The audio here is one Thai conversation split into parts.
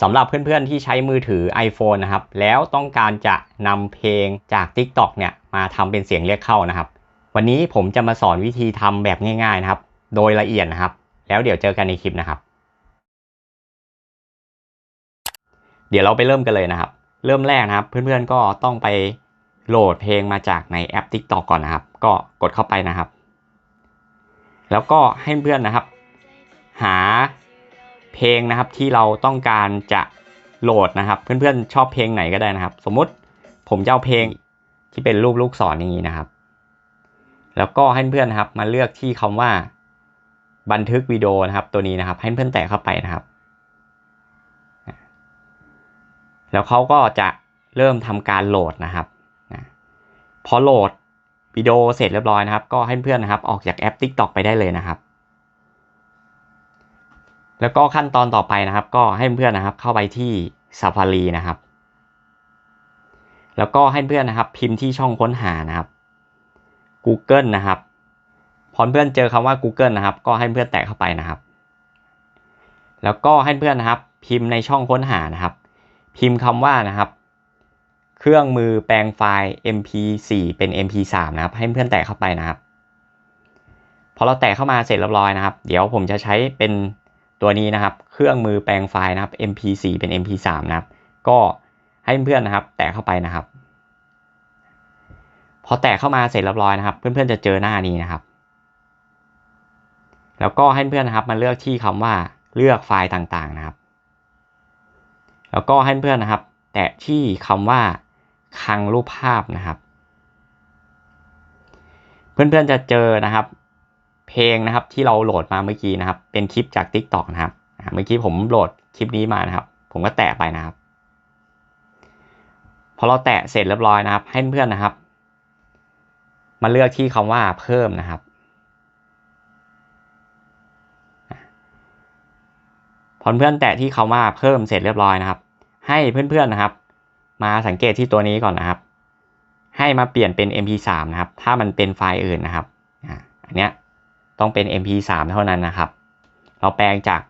สำหรับเพื่อนๆที่ใช้มือถือ iPhone นะครับ แล้วต้องการจะนำเพลงจาก TikTok เนี่ยมาทำเป็นเสียงเรียกเข้านะครับ วันนี้ผมจะมาสอนวิธีทำแบบง่ายๆนะครับ โดยละเอียดนะครับ แล้วเดี๋ยวเจอกันในคลิปนะครับ เดี๋ยวเราไปเริ่มกันเลยนะครับ เริ่มแรกนะครับ เพื่อนๆก็ต้องไปโหลดเพลงมาจากในแอป TikTok ก่อนนะครับ ก็กดเข้าไปนะครับ แล้วก็ให้เพื่อนนะครับ หา เพลงนะครับที่เราต้องการจะโหลดนะครับ เพื่อนๆชอบเพลงไหนก็ได้นะครับ สมมุติผมจะเอาเพลงที่เป็นรูปลูกศรอย่างนี้นะครับ แล้วก็ให้เพื่อนนะครับ มาเลือกที่คำว่า บันทึกวิดีโอนะครับ ตัวนี้นะครับ ให้เพื่อนแตะเข้าไปนะครับ แล้วเขาก็จะเริ่มทำการโหลดนะครับพอโหลดวิดีโอเสร็จเรียบร้อยนะครับ ก็ให้เพื่อนนะครับ ออกจากแอป TikTok ไปได้เลยนะครับ แล้วก็ขั้นตอนต่อไปนะครับ ก็ให้เพื่อนนะครับเข้าไปที่ Safari นะครับ แล้วก็ให้เพื่อนนะครับ พิมพ์ที่ช่องค้นหานะครับ Google นะครับ พอเพื่อนเจอคำว่า Google นะครับ ก็ให้เพื่อนแตะเข้าไปนะครับ แล้วก็ให้เพื่อนนะครับ พิมพ์ในช่องค้นหานะครับ พิมพ์คำว่านะครับ เครื่องมือแปลงไฟล์ mp4 เป็น mp3 นะครับ ให้เพื่อนแตะเข้าไปนะครับ พอเราแตะเข้ามาเสร็จเรียบร้อยนะครับ เดี๋ยวผมจะใช้เป็น ตัวนี้นะครับ เครื่องมือแปลงไฟล์นะครับ mp4 เป็น mp3 นะครับ ก็ให้เพื่อนนะครับ แตะเข้าไปนะครับ พอแตะเข้ามาเสร็จเรียบร้อยนะครับ เพื่อนๆจะเจอหน้านี้นะครับ แล้วก็ให้เพื่อนนะครับมาเลือกที่คำว่าเลือกไฟล์ต่างๆนะครับ แล้วก็ให้เพื่อนนะครับ แตะที่คำว่าคลังรูปภาพนะครับ เพื่อนๆจะเจอนะครับ เพลงนะครับที่เราโหลดมาเมื่อกี้นะครับ เป็นคลิปจาก TikTok นะครับเมื่อกี้ผมโหลดคลิปนี้มานะครับ ผมก็แตะไปนะครับ พอเราแตะเสร็จเรียบร้อยนะครับ ให้เพื่อนนะครับ มาเลือกที่คำว่าเพิ่มนะครับ พอเพื่อนแตะที่คำว่าเพิ่มเสร็จเรียบร้อยนะครับ ให้เพื่อนๆนะครับ มาสังเกตที่ตัวนี้ก่อนนะครับ ให้มาเปลี่ยนเป็น mp3 นะครับ ถ้ามันเป็นไฟล์อื่นนะครับอันเนี้ย ต้องเป็น mp3 เท่านั้นนะครับ เราแปลงจาก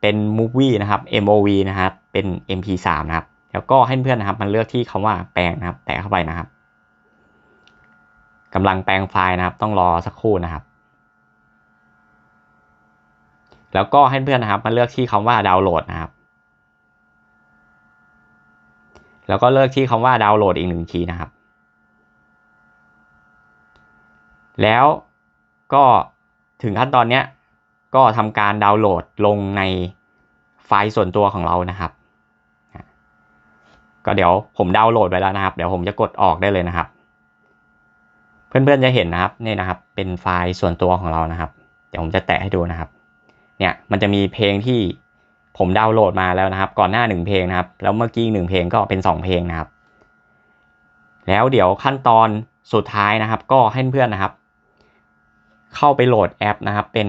เป็น movie นะครับ mov นะครับเป็น mp3 นะครับ แล้วก็ให้เพื่อนนะครับ มันเลือกที่คำว่าแปลงนะครับ แตะเข้าไปนะครับกำลังแปลงไฟล์นะครับ ต้องรอสักครู่นะครับ แล้วก็ให้เพื่อนนะครับมาเลือกที่คำว่าดาวน์โหลดนะครับ แล้วก็เลือกที่คำว่าดาวน์โหลดอีกหนึ่งทีนะครับ แล้วก็ ถึงขั้นตอนเนี้ยก็ทำการดาวน์โหลดลงในไฟล์ส่วนตัวของเรานะครับก็เดี๋ยวผมดาวน์โหลดไว้แล้วนะครับ เดี๋ยวผมจะกดออกได้เลยนะครับ เพื่อนๆจะเห็นนะครับนี่นะครับ เป็นไฟล์ส่วนตัวของเรานะครับ เดี๋ยวผมจะแตะให้ดูนะครับ เนี่ยมันจะมีเพลงที่ผมดาวน์โหลดมาแล้วนะครับ ก่อนหน้าหนึ่งเพลงนะครับ แล้วเมื่อกี้หนึ่งเพลงก็เป็นสองเพลงนะครับ แล้วเดี๋ยวขั้นตอนสุดท้ายนะครับ ก็ให้เพื่อนนะครับ เข้าไปโหลดแอปนะครับ เป็น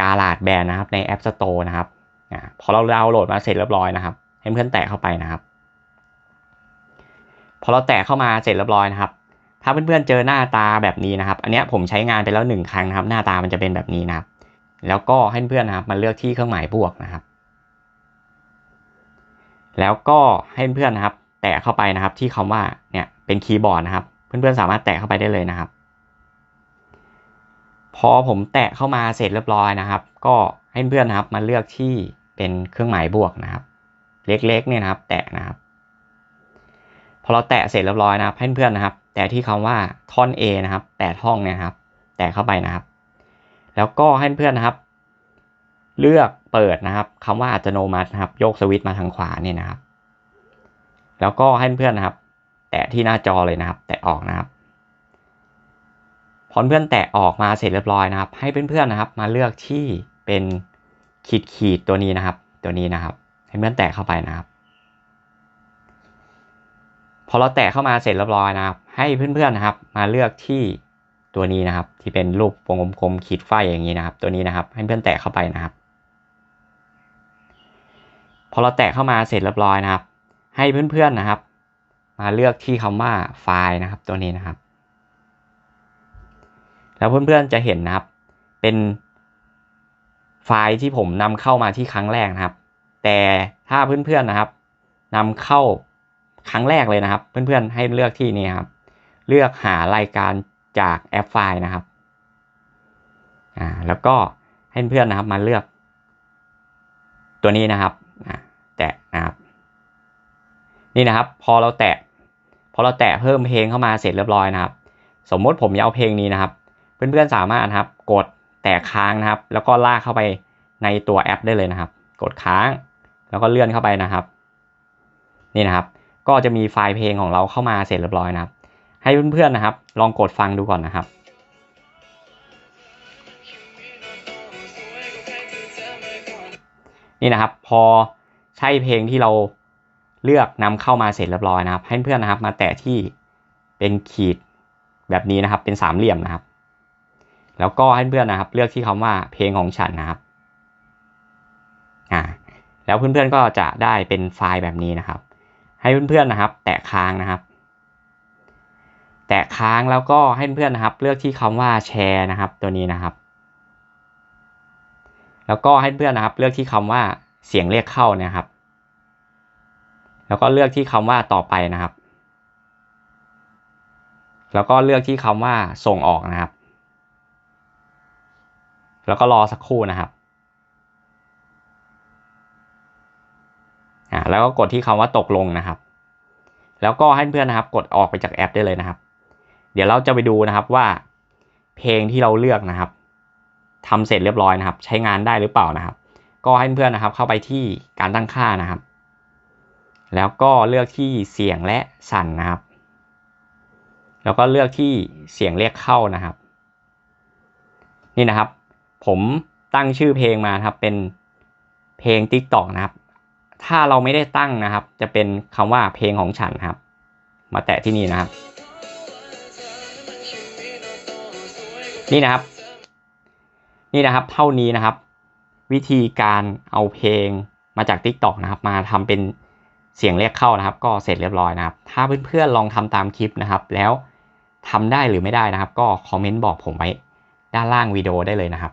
กาลาดแบรนนะครับในแอป Store นะครับอพอเราดาวน์โหลดมาเสร็จเรียบร้อยนะครับ ให้เพื่อนแตะเข้าไปนะครับ พอเราแตะเข้ามาเสร็จเรียบร้อยนะครับ ถ้าเพื่อนๆเจอหน้าตาแบบนี้นะครับ อันนี้ผมใช้งานไปแล้วหนึ่งครั้งนะครับ หน้าตามันจะเป็นแบบนี้นะครับ แล้วก็ให้เพื่อนนะครับมาเลือกที่เครื่องหมายบวกนะครับ แล้วก็ให้เพื่อนนะครับ แตะเข้าไปนะครับ ที่คำว่าเนี่ยเป็นคีย์บอร์ดนะครับ เพื่อนๆสามารถแตะเข้าไปได้เลยนะครับ พอผมแตะเข้ามาเสร็จเรียบร้อยนะครับ ก็ให้เพื่อนนะครับมาเลือกที่เป็นเครื่องหมายบวกนะครับ เล็กๆเนี่ยนะครับ แตะนะครับ พอเราแตะเสร็จเรียบร้อยนะครับให้เพื่อนนะครับ แตะที่คำว่าท่อน A นะครับ แตะท่องเนี่ยครับ แตะเข้าไปนะครับ แล้วก็ให้เพื่อนนะครับ เลือกเปิดนะครับคำว่าอัตโนมัตินะครับ โยกสวิตช์มาทางขวาเนี่ยนะครับ แล้วก็ให้เพื่อนนะครับ แตะที่หน้าจอเลยนะครับ แตะออกนะครับ พอเพื่อนแตะออกมาเสร็จเรียบร้อยนะครับ ให้เพื่อนๆนะครับ มาเลือกที่เป็นขีดขีดตัวนี้นะครับ ตัวนี้นะครับ ให้เพื่อนแตะเข้าไปนะครับ พอเราแตะเข้ามาเสร็จเรียบร้อยนะครับ ให้เพื่อนๆนะครับ มาเลือกที่ตัวนี้นะครับ ที่เป็นรูปวงกลมขีดไฟอย่างนี้นะครับ ตัวนี้นะครับ ให้เพื่อนแตะเข้าไปนะครับ พอเราแตะเข้ามาเสร็จเรียบร้อยนะครับ ให้เพื่อนๆนะครับ มาเลือกที่คำว่าไฟล์นะครับ ตัวนี้นะครับ แล้วเพื่อนๆจะเห็นนะครับ เป็นไฟล์ที่ผมนำเข้ามาที่ครั้งแรกนะครับ แต่ถ้าเพื่อนๆนะครับนำเข้าครั้งแรกเลยนะครับ เพื่อนๆให้เลือกที่นี้ครับ เลือกหารายการจากแอปไฟล์นะครับอ่าแล้วก็ให้เพื่อนๆนะครับมาเลือก ตัวนี้นะครับอ่าแตะนะครับ นี่นะครับ พอเราแตะ พอเราแตะเพิ่มเพลงเข้ามาเสร็จเรียบร้อยนะครับ สมมติผมจะเอาเพลงนี้นะครับ เพื่อนๆสามารถนะครับ กดแตะค้างนะครับ แล้วก็ลากเข้าไปในตัวแอปได้เลยนะครับ กดค้าง แล้วก็เลื่อนเข้าไปนะครับ นี่นะครับ ก็จะมีไฟล์เพลงของเราเข้ามาเสร็จเรียบร้อยนะครับ ให้เพื่อนๆนะครับ ลองกดฟังดูก่อนนะครับนี่นะครับพอใช่เพลงที่เราเลือกนำเข้ามาเสร็จเรียบร้อยนะครับ ให้เพื่อนนะครับมาแตะที่เป็นขีดแบบนี้นะครับ เป็นสามเหลี่ยมนะครับ แล้วก็ให้เพื่อนนะครับ เลือกที่คำว่าเพลงของฉันนะครับอ่าแล้วเพื่อนๆก็จะได้เป็นไฟล์แบบนี้นะครับ ให้เพื่อนๆนะครับ แตะค้างนะครับ แตะค้างแล้วก็ให้เพื่อนๆนะครับ เลือกที่คำว่าแชร์นะครับ ตัวนี้นะครับ แล้วก็ให้เพื่อนนะครับ เลือกที่คำว่าเสียงเรียกเข้านะครับ แล้วก็เลือกที่คำว่าต่อไปนะครับ แล้วก็เลือกที่คำว่าส่งออกนะครับ แล้วก็รอสักครู่นะครับอ่าแล้วก็กดที่คำว่าตกลงนะครับ แล้วก็ให้เพื่อนนะครับ กดออกไปจากแอปได้เลยนะครับ เดี๋ยวเราจะไปดูนะครับว่า เพลงที่เราเลือกนะครับทำเสร็จเรียบร้อยนะครับ ใช้งานได้หรือเปล่านะครับ ก็ให้เพื่อนนะครับ เข้าไปที่การตั้งค่านะครับ แล้วก็เลือกที่เสียงและสั่นนะครับ แล้วก็เลือกที่เสียงเรียกเข้านะครับ นี่นะครับ ผมตั้งชื่อเพลงมาครับ เป็นเพลง TikTok นะครับ ถ้าเราไม่ได้ตั้งนะครับ จะเป็นคำว่าเพลงของฉันครับ มาแตะที่นี่นะครับ นี่นะครับ นี่นะครับ เท่านี้นะครับ วิธีการเอาเพลงมาจาก TikTok นะครับ มาทำเป็นเสียงเรียกเข้านะครับ ก็เสร็จเรียบร้อยนะครับ ถ้าเพื่อนๆลองทำตามคลิปนะครับ แล้วทำได้หรือไม่ได้นะครับ ก็คอมเมนต์บอกผมไว้ด้านล่างวิดีโอได้เลยนะครับ